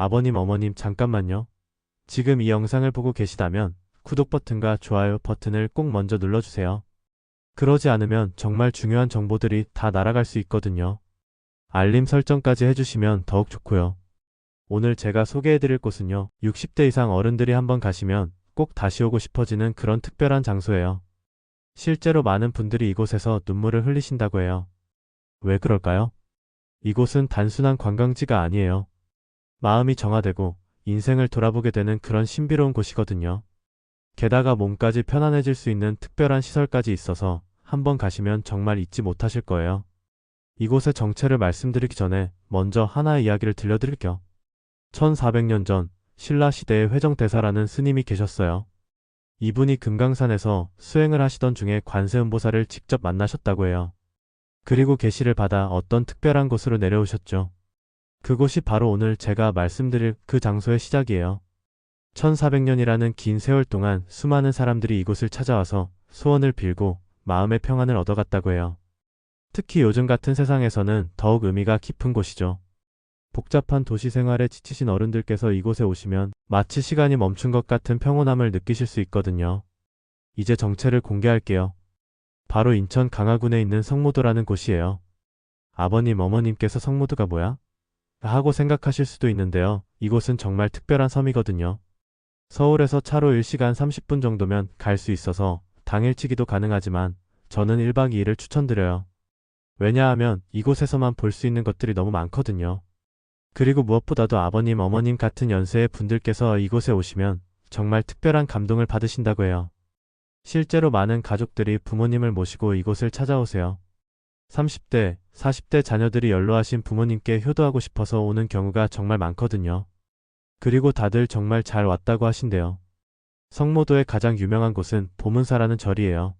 아버님, 어머님, 잠깐만요. 지금 이 영상을 보고 계시다면 구독 버튼과 좋아요 버튼을 꼭 먼저 눌러주세요. 그러지 않으면 정말 중요한 정보들이 다 날아갈 수 있거든요. 알림 설정까지 해주시면 더욱 좋고요. 오늘 제가 소개해드릴 곳은요. 60대 이상 어른들이 한번 가시면 꼭 다시 오고 싶어지는 그런 특별한 장소예요. 실제로 많은 분들이 이곳에서 눈물을 흘리신다고 해요. 왜 그럴까요? 이곳은 단순한 관광지가 아니에요. 마음이 정화되고 인생을 돌아보게 되는 그런 신비로운 곳이거든요. 게다가 몸까지 편안해질 수 있는 특별한 시설까지 있어서 한번 가시면 정말 잊지 못하실 거예요. 이곳의 정체를 말씀드리기 전에 먼저 하나의 이야기를 들려드릴게요. 1400년 전 신라 시대의 회정대사라는 스님이 계셨어요. 이분이 금강산에서 수행을 하시던 중에 관세음보살을 직접 만나셨다고 해요. 그리고 계시를 받아 어떤 특별한 곳으로 내려오셨죠. 그곳이 바로 오늘 제가 말씀드릴 그 장소의 시작이에요. 1400년이라는 긴 세월 동안 수많은 사람들이 이곳을 찾아와서 소원을 빌고 마음의 평안을 얻어갔다고 해요. 특히 요즘 같은 세상에서는 더욱 의미가 깊은 곳이죠. 복잡한 도시 생활에 지치신 어른들께서 이곳에 오시면 마치 시간이 멈춘 것 같은 평온함을 느끼실 수 있거든요. 이제 정체를 공개할게요. 바로 인천 강화군에 있는 성모도라는 곳이에요. 아버님, 어머님께서 성모도가 뭐야? 하고 생각하실 수도 있는데요. 이곳은 정말 특별한 섬이거든요. 서울에서 차로 1시간 30분 정도면 갈 수 있어서 당일치기도 가능하지만 저는 1박 2일을 추천드려요. 왜냐하면 이곳에서만 볼 수 있는 것들이 너무 많거든요. 그리고 무엇보다도 아버님, 어머님 같은 연세의 분들께서 이곳에 오시면 정말 특별한 감동을 받으신다고 해요. 실제로 많은 가족들이 부모님을 모시고 이곳을 찾아오세요. 30대, 40대 자녀들이 연로하신 부모님께 효도하고 싶어서 오는 경우가 정말 많거든요. 그리고 다들 정말 잘 왔다고 하신대요. 성모도의 가장 유명한 곳은 보문사라는 절이에요.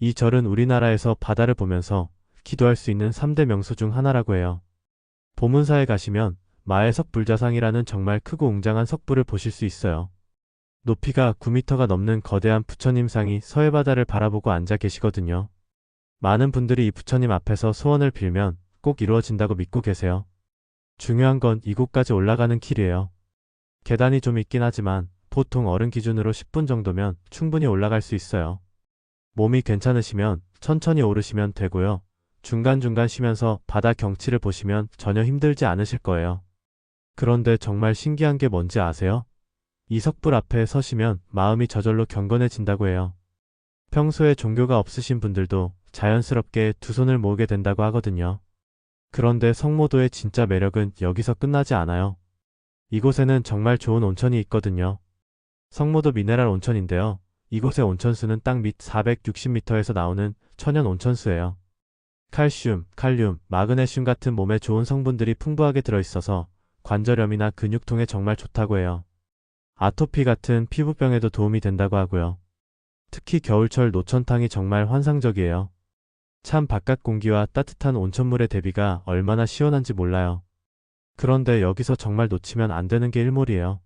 이 절은 우리나라에서 바다를 보면서 기도할 수 있는 3대 명소 중 하나라고 해요. 보문사에 가시면 마의 석불자상이라는 정말 크고 웅장한 석불을 보실 수 있어요. 높이가 9m가 넘는 거대한 부처님상이 서해바다를 바라보고 앉아 계시거든요. 많은 분들이 이 부처님 앞에서 소원을 빌면 꼭 이루어진다고 믿고 계세요. 중요한 건 이곳까지 올라가는 길이에요. 계단이 좀 있긴 하지만 보통 어른 기준으로 10분 정도면 충분히 올라갈 수 있어요. 몸이 괜찮으시면 천천히 오르시면 되고요. 중간중간 쉬면서 바다 경치를 보시면 전혀 힘들지 않으실 거예요. 그런데 정말 신기한 게 뭔지 아세요? 이 석불 앞에 서시면 마음이 저절로 경건해진다고 해요. 평소에 종교가 없으신 분들도 자연스럽게 두 손을 모으게 된다고 하거든요. 그런데 성모도의 진짜 매력은 여기서 끝나지 않아요. 이곳에는 정말 좋은 온천이 있거든요. 성모도 미네랄 온천인데요. 이곳의 온천수는 땅 밑 460m에서 나오는 천연 온천수예요. 칼슘, 칼륨, 마그네슘 같은 몸에 좋은 성분들이 풍부하게 들어있어서 관절염이나 근육통에 정말 좋다고 해요. 아토피 같은 피부병에도 도움이 된다고 하고요. 특히 겨울철 노천탕이 정말 환상적이에요. 참 바깥 공기와 따뜻한 온천물의 대비가 얼마나 시원한지 몰라요. 그런데 여기서 정말 놓치면 안 되는 게 일몰이에요.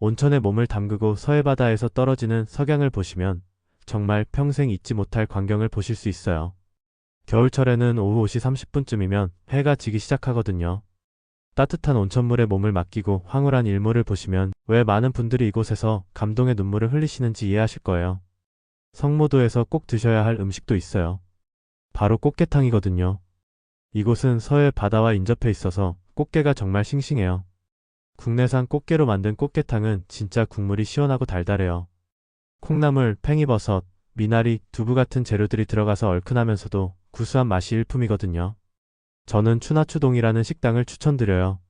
온천에 몸을 담그고 서해바다에서 떨어지는 석양을 보시면 정말 평생 잊지 못할 광경을 보실 수 있어요. 겨울철에는 오후 5시 30분쯤이면 해가 지기 시작하거든요. 따뜻한 온천물에 몸을 맡기고 황홀한 일몰을 보시면 왜 많은 분들이 이곳에서 감동의 눈물을 흘리시는지 이해하실 거예요. 성모도에서 꼭 드셔야 할 음식도 있어요. 바로 꽃게탕이거든요. 이곳은 서해 바다와 인접해 있어서 꽃게가 정말 싱싱해요. 국내산 꽃게로 만든 꽃게탕은 진짜 국물이 시원하고 달달해요. 콩나물, 팽이버섯, 미나리, 두부 같은 재료들이 들어가서 얼큰하면서도 구수한 맛이 일품이거든요. 저는 추나추동이라는 식당을 추천드려요.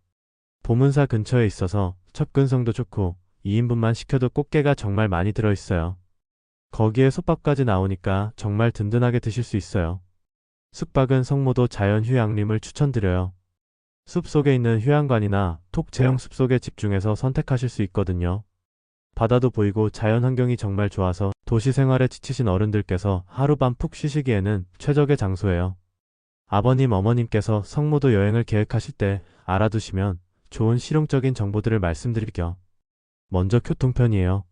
보문사 근처에 있어서 접근성도 좋고 2인분만 시켜도 꽃게가 정말 많이 들어있어요. 거기에 솥밥까지 나오니까 정말 든든하게 드실 수 있어요. 숙박은 성모도 자연 휴양림을 추천드려요. 숲속에 있는 휴양관이나 톡 제형 숲속에 집중해서 선택하실 수 있거든요. 바다도 보이고 자연 환경이 정말 좋아서 도시 생활에 지치신 어른들께서 하룻밤 푹 쉬시기에는 최적의 장소예요. 아버님, 어머님께서 성모도 여행을 계획하실 때 알아두시면 좋은 실용적인 정보들을 말씀드릴게요. 먼저 교통편이에요.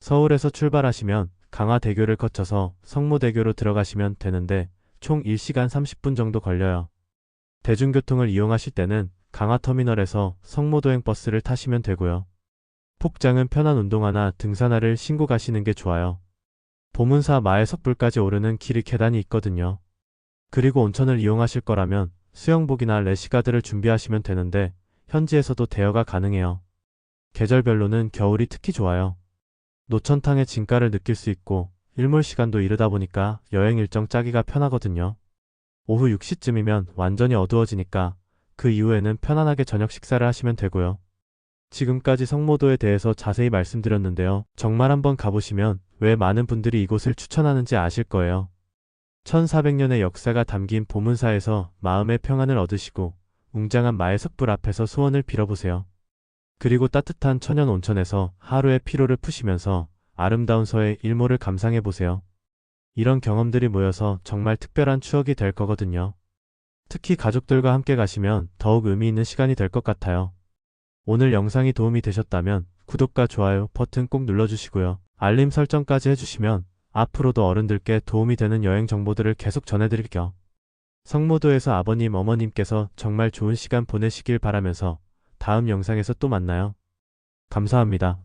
서울에서 출발하시면 강화대교를 거쳐서 성모대교로 들어가시면 되는데 총 1시간 30분 정도 걸려요. 대중교통을 이용하실 때는 강화터미널에서 성모도행 버스를 타시면 되고요. 폭장은 편한 운동화나 등산화를 신고 가시는 게 좋아요. 보문사 마의 석불까지 오르는 길이 계단이 있거든요. 그리고 온천을 이용하실 거라면 수영복이나 래시가드를 준비하시면 되는데 현지에서도 대여가 가능해요. 계절별로는 겨울이 특히 좋아요. 노천탕의 진가를 느낄 수 있고 일몰 시간도 이르다 보니까 여행 일정 짜기가 편하거든요. 오후 6시쯤이면 완전히 어두워지니까 그 이후에는 편안하게 저녁 식사를 하시면 되고요. 지금까지 성모도에 대해서 자세히 말씀드렸는데요. 정말 한번 가보시면 왜 많은 분들이 이곳을 추천하는지 아실 거예요. 1400년의 역사가 담긴 보문사에서 마음의 평안을 얻으시고 웅장한 마의 석불 앞에서 소원을 빌어보세요. 그리고 따뜻한 천연 온천에서 하루의 피로를 푸시면서 아름다운 서의 일몰을 감상해 보세요. 이런 경험들이 모여서 정말 특별한 추억이 될 거거든요. 특히 가족들과 함께 가시면 더욱 의미 있는 시간이 될 것 같아요. 오늘 영상이 도움이 되셨다면 구독과 좋아요 버튼 꼭 눌러주시고요. 알림 설정까지 해주시면 앞으로도 어른들께 도움이 되는 여행 정보들을 계속 전해드릴게요. 성모도에서 아버님, 어머님께서 정말 좋은 시간 보내시길 바라면서 다음 영상에서 또 만나요. 감사합니다.